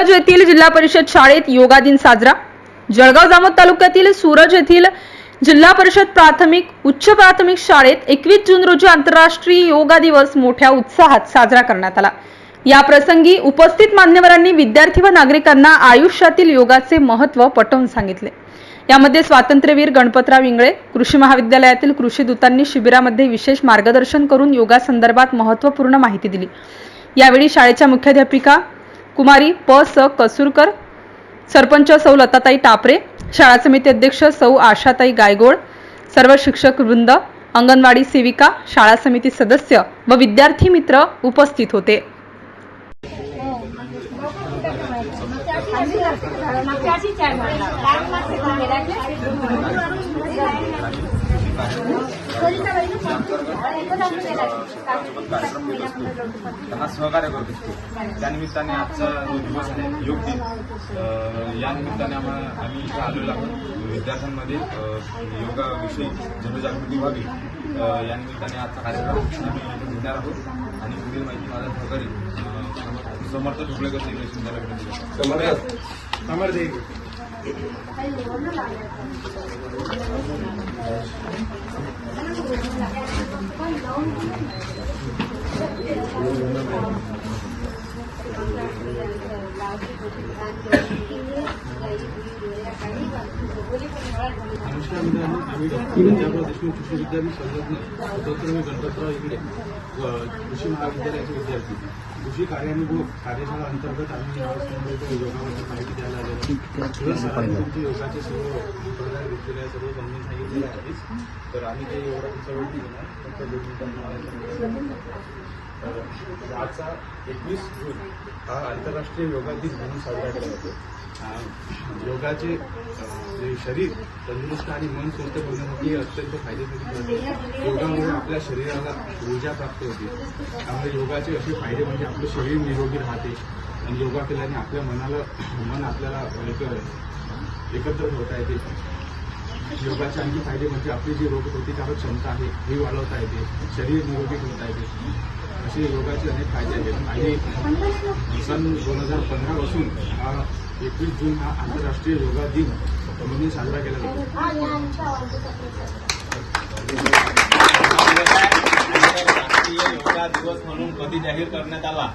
सूरज येथील जिल्हा परिषद शाळेत योगा दिन साजरा. जळगाव जामोद तालुक्यातील सूरज येथील जिल्हा परिषद प्राथमिक उच्च प्राथमिक शाळेत एकवीस जून रोजी आंतरराष्ट्रीय योगा दिवस मोठ्या उत्साहात साजरा करण्यात आला. या प्रसंगी उपस्थित मान्यवरांनी विद्यार्थी व नागरिकांना आयुष्यातील योगाचे महत्त्व पटवून सांगितले. यामध्ये स्वातंत्र्यवीर गणपतराव इंगळे कृषी महाविद्यालयातील कृषी दूतांनी शिबिरामध्ये विशेष मार्गदर्शन करून योगासंदर्भात महत्त्वपूर्ण माहिती दिली. यावेळी शाळेच्या मुख्याध्यापिका कुमारी प. स. कसूरकर सरपंच सौ. लताताई टापरे शाळा समिती अध्यक्ष सौ. आशाताई गायगोड सर्व शिक्षक वृंद अंगणवाडी सेविका शाळा समिती सदस्य व विद्यार्थी मित्र उपस्थित होते. त्यांना सहकार्य करत असतो. त्यानिमित्ताने आजचा जो दिवस आहे योग दिन या निमित्ताने आम्हाला आम्ही इथं आलेलो आहोत. विद्यार्थ्यांमध्ये योगाविषयी जनजागृती व्हावी या निमित्ताने आजचा कार्यक्रम आम्ही घेणार आहोत. आणि पुढील माहिती माझा सहकारी समर्थ ढोकळेकर समर्थ. समर्थ नमस्कार मित्रांनो आम्ही डॉक्टर पंजाबराव देशमुख कृषी विद्यापीठ संलग्न स्वतंत्र गणपतराव इकडे व कृषी महाविद्यालयाचे विद्यार्थी कृषी कार्यानुभव कार्यशाळा अंतर्गत आम्ही यावर्षी योगाबद्दल माहिती द्यायला आलेलो आहोत. तुला सरांनी तुमचे योगाचे सर्व संप्रदाय घेतलेले आहे सर्व समजून आहेच तर आम्ही ते एवढा तुमचा वेळ फक्त तर आजचा एकवीस जून हा आंतरराष्ट्रीय योगा दिन म्हणून साजरा केला जातो. योगाचे जे शरीर तंदुरुस्त आणि मन स्वस्थ बनवण्यासाठी अत्यंत फायदेशीर ठरते योगामुळे आपल्या शरीराला ऊर्जा प्राप्त होते. त्यामुळे योगाचे असे फायदे म्हणजे आपलं शरीर निरोगी राहते आणि योगा केल्याने आपल्या मनाला मन आपल्याला एकत्र होता येते. योगाचे आणखी फायदे म्हणजे आपली जी रोगप्रतिकारक क्षमता आहे ही वाढवता येते शरीर निरोगी ठेवता येते. असे योगाचे अनेक फायदे आहेत. आणि सन दोन हजार पंधरा पासून हा एकवीस जून हा आंतरराष्ट्रीय योगा दिन म्हणून साजरा केला जातो. राष्ट्रीय योगा दिवस म्हणून कधी जाहीर करण्यात आला?